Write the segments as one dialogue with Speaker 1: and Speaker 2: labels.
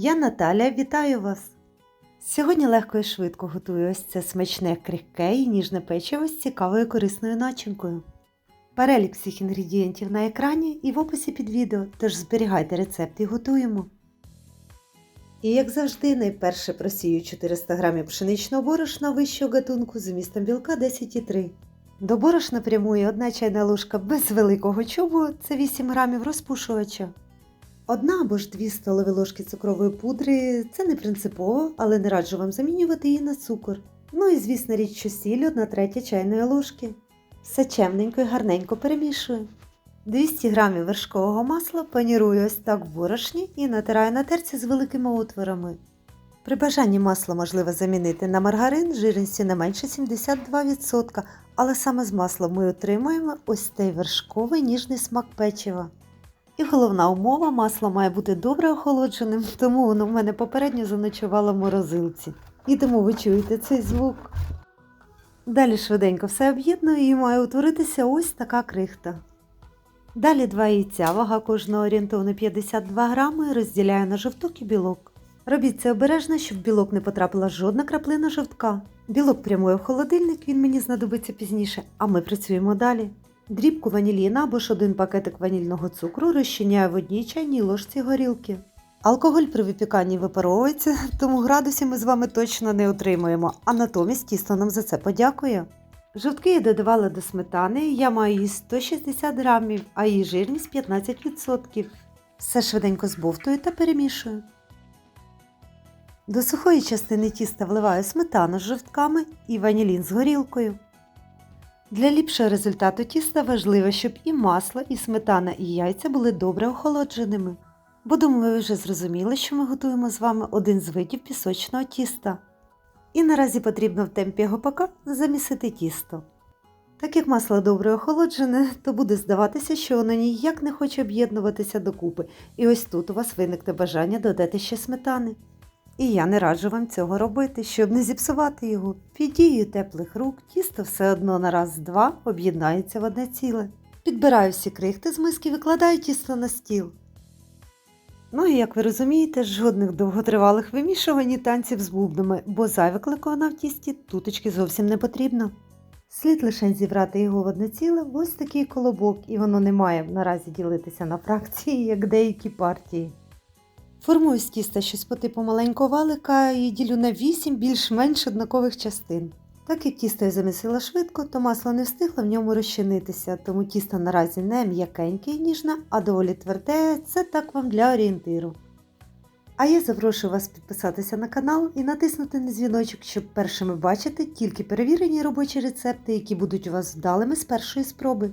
Speaker 1: Я Наталя, вітаю вас! Сьогодні легко і швидко готую ось це смачне крихке і ніжне печиво з цікавою корисною начинкою. Перелік всіх інгредієнтів на екрані і в описі під відео, тож зберігайте рецепт і готуємо. І як завжди, найперше просію 400 г пшеничного борошна вищого гатунку з вмістом білка 10,3 До борошна прямує 1 чайна ложка без великого чубу, це 8 г розпушувача. Одна або ж дві столові ложки цукрової пудри це не принципово, але не раджу вам замінювати її на цукор. Ну і звісно річ, що сіль 1 третя чайної ложки. Все чемненько і гарненько перемішую. 200 г вершкового масла панірую ось так в борошні і натираю на терці з великими отворами. При бажанні масло можливо замінити на маргарин жирністю не менше 72%, але саме з маслом ми отримуємо ось цей вершковий ніжний смак печива. І головна умова, масло має бути добре охолодженим, тому воно в мене попередньо заночувало в морозилці. І тому ви чуєте цей звук. Далі швиденько все об'єдную і має утворитися ось така крихта. Далі два яйця, вага кожного орієнтовно 52 грами, розділяю на жовток і білок. Робіть це обережно, щоб в білок не потрапила жодна краплина жовтка. Білок прямує в холодильник, він мені знадобиться пізніше, а ми працюємо далі. Дрібку ваніліна або ж один пакетик ванільного цукру розчиняю в одній чайній ложці горілки. Алкоголь при випіканні випаровується, тому градусів ми з вами точно не отримуємо, а натомість тісто нам за це подякує. Жовтки я додавала до сметани, я маю її 160 грамів, а її жирність 15%. Все швиденько збовтую та перемішую. До сухої частини тіста вливаю сметану з жовтками і ванілін з горілкою. Для ліпшого результату тіста важливо, щоб і масло, і сметана, і яйця були добре охолодженими. Бо думаю, ви вже зрозуміли, що ми готуємо з вами один з видів пісочного тіста. І наразі потрібно в темпі гопака замісити тісто. Так як масло добре охолоджене, то буде здаватися, що воно ніяк не хоче об'єднуватися докупи, і ось тут у вас виникне бажання додати ще сметани. І я не раджу вам цього робити, щоб не зіпсувати його. Під дією теплих рук тісто все одно на раз-два об'єднається в одне ціле. Підбираю всі крихти з миски, викладаю тісто на стіл. Ну і як ви розумієте, жодних довготривалих вимішувань і танців з бубнами, бо зайве кликовина в тісті туточки зовсім не потрібно. Слід лише зібрати його в одне ціле ось такий колобок, і воно не має наразі ділитися на фракції, як деякі партії. Формую з тіста щось по типу маленького валика і ділю на 8 більш-менш однакових частин. Так як тісто я замісила швидко, то масло не встигло в ньому розчинитися, тому тісто наразі не м'якеньке і ніжне, а доволі тверде, це так вам для орієнтиру. А я запрошую вас підписатися на канал і натиснути на дзвіночок, щоб першими бачити тільки перевірені робочі рецепти, які будуть у вас вдалими з першої спроби.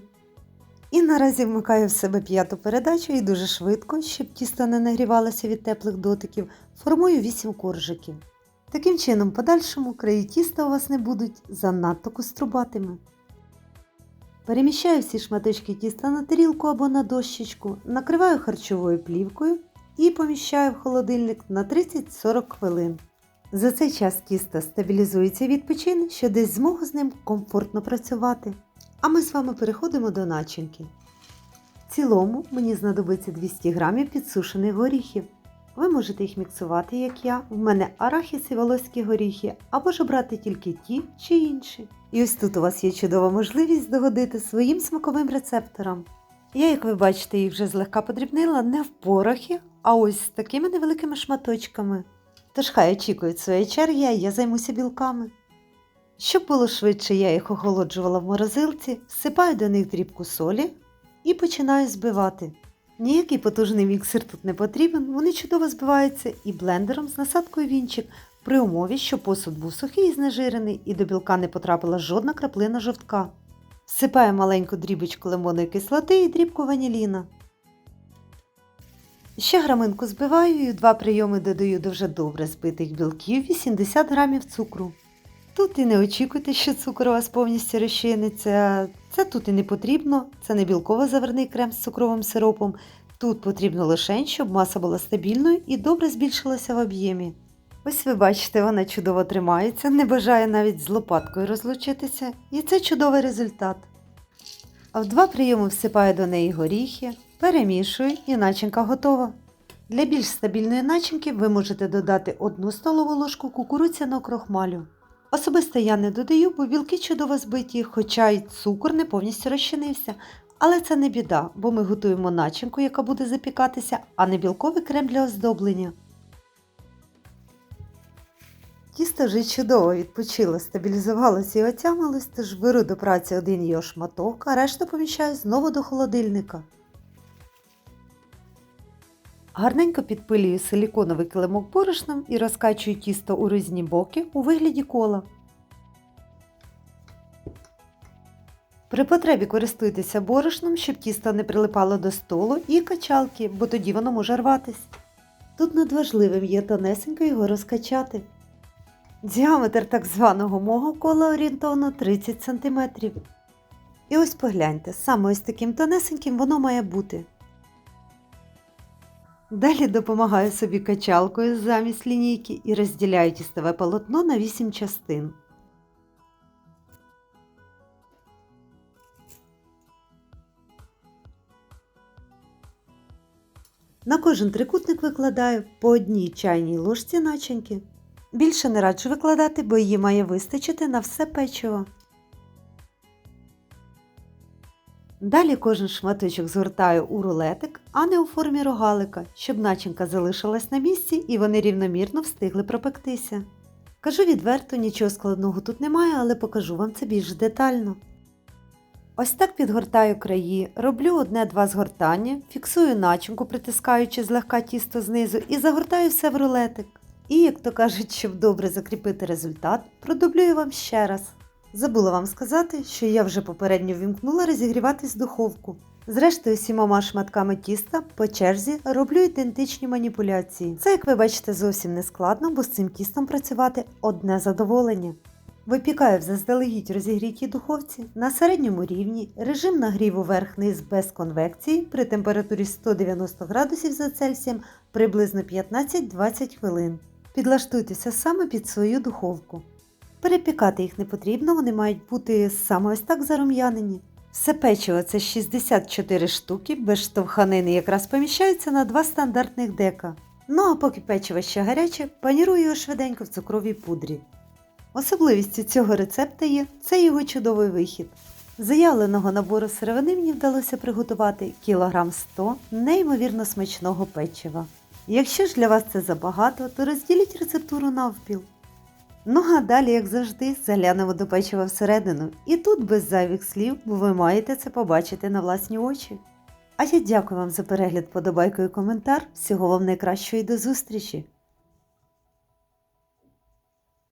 Speaker 1: І наразі вмикаю в себе п'яту передачу і дуже швидко, щоб тісто не нагрівалося від теплих дотиків, формую 8 коржиків. Таким чином, подальшому краї тіста у вас не будуть занадто кострубатими. Переміщаю всі шматочки тіста на тарілку або на дощечку, накриваю харчовою плівкою і поміщаю в холодильник на 30-40 хвилин. За цей час тісто стабілізується і відпочине, що десь змогу з ним комфортно працювати. А ми з вами переходимо до начинки. В цілому мені знадобиться 200 г підсушених горіхів. Ви можете їх міксувати, як я. У мене арахіс і волоські горіхи, або ж обрати тільки ті чи інші. І ось тут у вас є чудова можливість догодити своїм смаковим рецепторам. Я, як ви бачите, їх вже злегка подрібнила не в порохи, а ось з такими невеликими шматочками. Тож хай очікують своєї черги, а я займуся білками. Щоб було швидше, я їх охолоджувала в морозилці, всипаю до них дрібку солі і починаю збивати. Ніякий потужний міксер тут не потрібен, вони чудово збиваються і блендером з насадкою вінчик при умові, що посуд був сухий і знежирений і до білка не потрапила жодна краплина жовтка. Всипаю маленьку дрібочку лимонної кислоти і дрібку ваніліна. Ще граминку збиваю і в два прийоми додаю до вже добре збитих білків 80 грамів цукру. Тут і не очікуйте, що цукор у вас повністю розчиниться. Це тут і не потрібно, це не білково-заварний крем з цукровим сиропом. Тут потрібно лише, щоб маса була стабільною і добре збільшилася в об'ємі. Ось ви бачите, вона чудово тримається, не бажає навіть з лопаткою розлучитися, і це чудовий результат. А в два прийоми всипаю до неї горіхи, перемішую і начинка готова. Для більш стабільної начинки ви можете додати 1 столову ложку кукурудзяного крохмалю. Особисто я не додаю, бо білки чудово збиті, хоча й цукор не повністю розчинився. Але це не біда, бо ми готуємо начинку, яка буде запікатися, а не білковий крем для оздоблення. Тісто вже чудово відпочило, стабілізувалося і отямилось, тож беру до праці один його шматок, а решту поміщаю знову до холодильника. Гарненько підпилюю силіконовий килимок борошном і розкачую тісто у різні боки у вигляді кола. При потребі користуйтеся борошном, щоб тісто не прилипало до столу і качалки, бо тоді воно може рватись. Тут надважливим є тонесенько його розкачати. Діаметр так званого мого кола орієнтовно 30 см. І ось погляньте, саме ось таким тонесеньким воно має бути. Далі допомагаю собі качалкою замість лінійки і розділяю тістове полотно на 8 частин. На кожен трикутник викладаю по одній чайній ложці начинки. Більше не раджу викладати, бо її має вистачити на все печиво. Далі кожен шматочок згортаю у рулетик, а не у формі рогалика, щоб начинка залишилась на місці і вони рівномірно встигли пропектися. Кажу відверто, нічого складного тут немає, але покажу вам це більш детально. Ось так підгортаю краї, роблю одне-два згортання, фіксую начинку, притискаючи злегка тісто знизу і загортаю все в рулетик. І, як то кажуть, щоб добре закріпити результат, продублюю вам ще раз. Забула вам сказати, що я вже попередньо вімкнула розігріватись духовку. Зрештою, сімома шматками тіста по черзі роблю ідентичні маніпуляції. Це, як ви бачите, зовсім не складно, бо з цим тістом працювати одне задоволення. Випікаю в заздалегідь розігрітій духовці на середньому рівні режим нагріву верх-низ без конвекції при температурі 190 градусів за Цельсієм приблизно 15-20 хвилин. Підлаштуйтеся саме під свою духовку. Перепікати їх не потрібно, вони мають бути саме ось так зарум'янені. Все печиво це 64 штуки, без штовханини якраз поміщаються на два стандартних дека. Ну а поки печиво ще гаряче, панірую його швиденько в цукровій пудрі. Особливістю цього рецепта є це його чудовий вихід. Заявленого набору сировини мені вдалося приготувати кілограм 100 неймовірно смачного печива. Якщо ж для вас це забагато, то розділіть рецептуру навпіл. Ну а далі, як завжди, заглянемо до печива всередину. І тут без зайвих слів, ви маєте це побачити на власні очі. А я дякую вам за перегляд, подобайку і коментар. Всього вам найкращого і до зустрічі!